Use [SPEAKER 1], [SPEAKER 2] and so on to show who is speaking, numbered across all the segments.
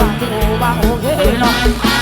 [SPEAKER 1] บ้างโอบาโอเคเนาะ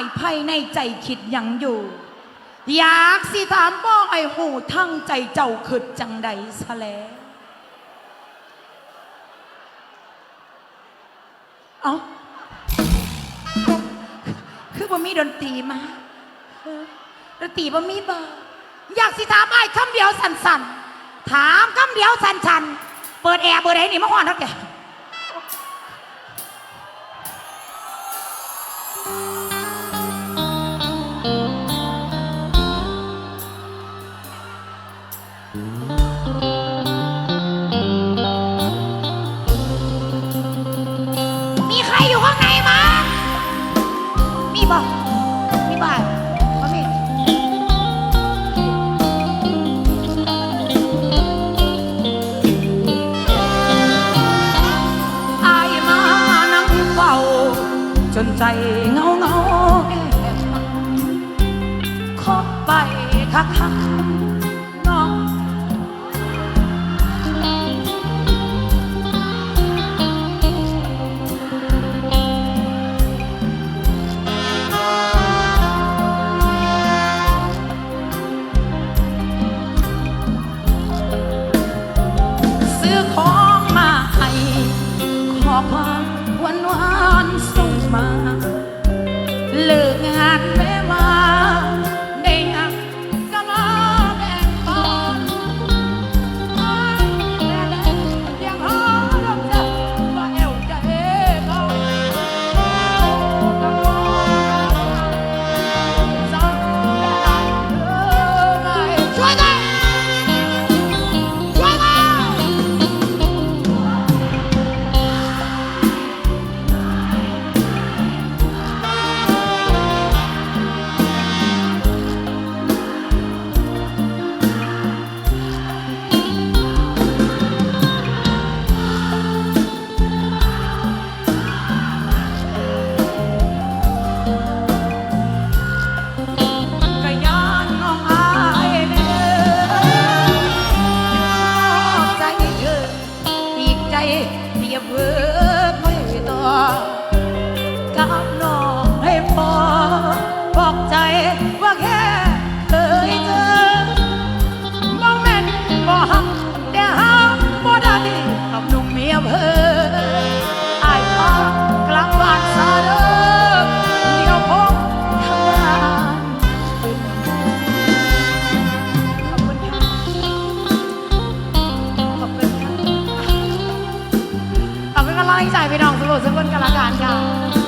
[SPEAKER 1] ายภายในใจคิดยังอยู่ อยากสิถามบอกไอ้หูทั้งใจเจ้าคิดจังใดซะแล้วเอ้าคือบ่มีดนตรีมาดนตรีบ่มีบอร์อยากสิถามไอ้คำเดียวสั่นๆถามคำเดียวสั่นๆเปิดแอร์เบอร์ไหนนี่มาห่อนทักแก กับน้องให้พอบอกใจว่าแค่เคยเจอมองแม่นบ่หักแต่หาบ่ได้กับหนุ่มเมียเพ้ออายพากลับบ้านซะเด้อเดี๋ยวผมทำงานขอบคุณค่ะขอบคุณค่ะขอบคุณกำลังใจพี่น้องสมุทรสกุลกันละกันค่ะ